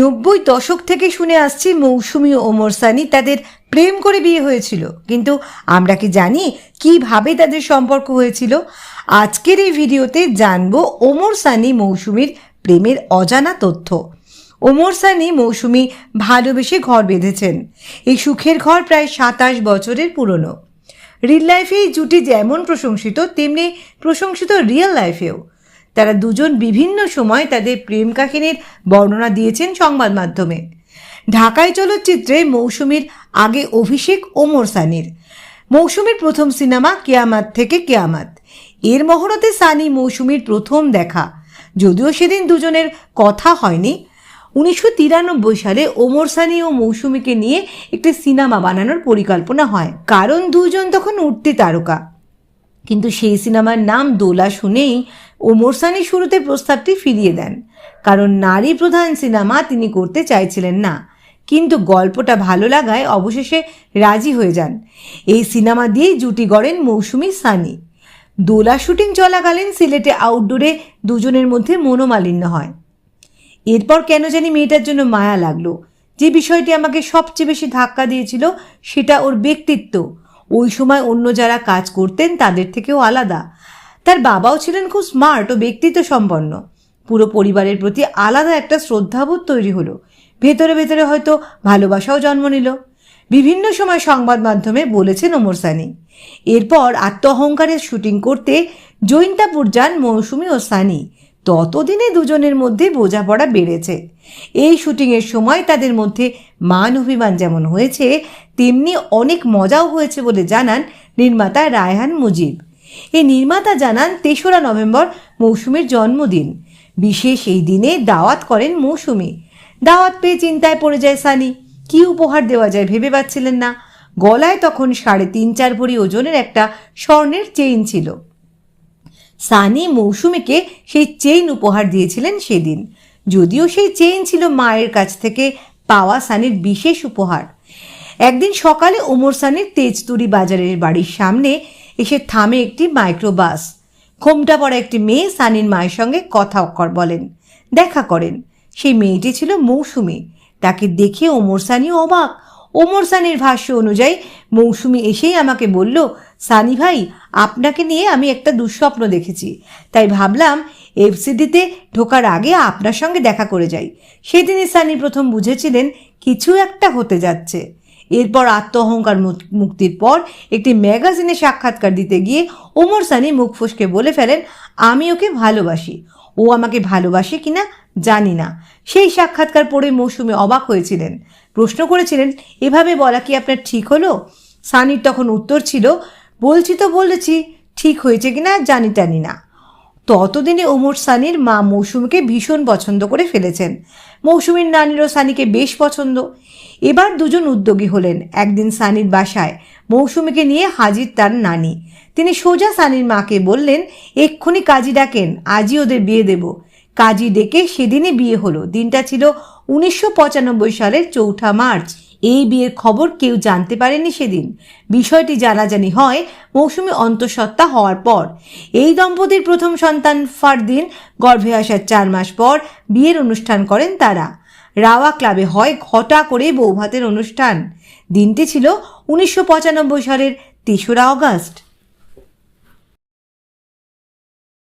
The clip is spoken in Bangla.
নব্বই দশক থেকে শুনে আসছি মৌসুমি ও ওমর সানি তাদের প্রেম করে বিয়ে হয়েছিল। কিন্তু আমরা কি জানি কীভাবে তাদের সম্পর্ক হয়েছিল? আজকের এই ভিডিওতে জানব ওমর সানি মৌসুমির প্রেমের অজানা তথ্য। ওমর সানি মৌসুমি ভালোবেসে ঘর বেঁধেছেন। এই সুখের ঘর প্রায় সাতাশ বছরের পুরনো। রিল লাইফে এই জুটি যেমন প্রশংসিত, তেমনি প্রশংসিত রিয়েল লাইফেও তারা দুজন বিভিন্ন সময় তাদের প্রেম কাহিনীর বর্ণনা দিয়েছেন সংবাদ মাধ্যমে। ঢাকায় চলচ্চিত্রে মৌসুমীর আগে অভিষেক ওমর সানির। মৌসুমীর প্রথম সিনেমা কেয়ামাত থেকে কেয়ামাত। এর মহরতে সানি মৌসুমীর প্রথম দেখা। যদিও সেদিন দুজনের কথা হয়নি, উনিশশো তিরানব্বই সালে ওমর সানি ও মৌসুমীকে নিয়ে একটি সিনেমা বানানোর পরিকল্পনা হয়। কারণ দুজন তখন উঠতে তারকা। কিন্তু সেই সিনেমার নাম দোলা শুনেই ওমর সানি শুরুতে প্রস্তাবটি ফিরিয়ে দেন। কারণ নারী প্রধান সিনেমা তিনি করতে চাইছিলেন না। কিন্তু গল্পটা ভালো লাগায় অবশেষে রাজি হয়ে যান। এই সিনেমা দিয়েই জুটি গড়েন মৌসুমি সানি। দোলা শুটিং চলাকালীন সিলেটে আউটডোরে দুজনের মধ্যে মনোমালিন্য হয়। এরপর কেন জানি মেয়েটার জন্য মায়া লাগল। যে বিষয়টি আমাকে সবচেয়ে বেশি ধাক্কা দিয়েছিল সেটা ওর ব্যক্তিত্ব। ওই সময় অন্য যারা কাজ করতেন তাদের থেকেও আলাদা। তার বাবাও ছিলেন খুব স্মার্ট ও ব্যক্তিত্ব সম্পন্ন পুরো পরিবারের প্রতি আলাদা একটা শ্রদ্ধাবোধ তৈরি হলো। ভেতরে ভেতরে হয়তো ভালোবাসাও জন্ম নিল। বিভিন্ন সময় সংবাদ মাধ্যমে বলেছেন ওমর সানি। এরপর আত্মঅহংকারের শুটিং করতে জৈন্তাপুর যান মৌসুমি ও সানি। ততদিনে দুজনের মধ্যে বোঝাপড়া বেড়েছে। এই শুটিংয়ের সময় তাদের মধ্যে মান অভিমান যেমন হয়েছে, তেমনি অনেক মজাও হয়েছে বলে জানান নির্মাতা রায়হান মুজিব। এই নির্মাতা জানান তেসরা নভেম্বর মৌসুমীর জন্মদিন। বিশেষ এই দিনে দাওয়াত করেন মৌসুমি। দাওয়াত পেয়ে চিন্তায় পড়ে যায় সানি। কি উপহার দেওয়া যায় ভেবে পাচ্ছিলেন না। গলায় তখন সাড়ে তিন চার ভরি ওজনের একটা স্বর্ণের চেইন ছিল। সানি মৌসুমীকে সেই চেইন উপহার দিয়েছিলেন সেদিন। যদিও সেই চেইন ছিল মায়ের কাছ থেকে পাওয়া সানির বিশেষ উপহার। একদিন সকালে ওমর সানির তেজতুরি বাজারের বাড়ির সামনে এসে থামে একটি মাইক্রোবাস। ঘোমটা পড়া একটি মেয়ে সানির মায়ের সঙ্গে কথা বলেন। দেখা করেন। সেই মেয়েটি ছিল মৌসুমি। তাকে দেখে ওমর সানি অবাক। ওমর সানির ভাষ্য অনুযায়ী, মৌসুমি এসেই আমাকে বলল, সানি ভাই, আপনাকে নিয়ে আমি একটা দুঃস্বপ্ন দেখেছি। তাই ভাবলাম এফসিডিতে ঢোকার আগে আপনার সঙ্গে দেখা করে যাই। সেদিনই সানি প্রথম বুঝেছিলেন, কিছু একটা হতে যাচ্ছে। এরপর আত্মঅহংকার মুক- মুক্তির পর একটি ম্যাগাজিনে সাক্ষাৎকার দিতে গিয়ে ওমর সানি মুখ ফসকে বলে ফেলেন, আমি ওকে ভালোবাসি। ও আমাকে ভালোবাসে কিনা জানি না। সেই সাক্ষাৎকার পড়ে মৌসুমে অবাক হয়েছিলেন। প্রশ্ন করেছিলেন, এভাবে বলা কি আপনার ঠিক হলো? সানির তখন উত্তর ছিল, বলছি তো বলেছি, ঠিক হয়েছে কিনা জানি টানি না। ততদিনে ওমর সানির মা মৌসুমকে ভীষণ পছন্দ করে ফেলেছেন। মৌসুমীর নানিরও সানিকে বেশ পছন্দ। এবার দুজন উদ্যোগী হলেন। একদিন সানির বাসায় মৌসুমীকে নিয়ে হাজির তার নানি। তিনি সোজা সানির মাকে বললেন, এক্ষুনি কাজী ডাকেন, আজই ওদের বিয়ে দেব। কাজী ডেকে সেদিনই বিয়ে হলো। দিনটা ছিল উনিশশো পঁচানব্বই সালের চৌঠা মার্চ। এই বিয়ের খবর কেউ জানতে পারেনি সেদিন। বিষয়টি জানাজানি হয় মৌসুমী অন্তঃসত্ত্বা হওয়ার পর। এই দম্পতির প্রথম সন্তান ফারদিন, গর্ভে আসার চার মাস পর বিয়ের অনুষ্ঠান করেন তারা। রাওয়া ক্লাবে হয় ঘটা করে বৌভাতের অনুষ্ঠান। দিনটি ছিল উনিশশো পঁচানব্বই সালের তেসরা অগস্ট।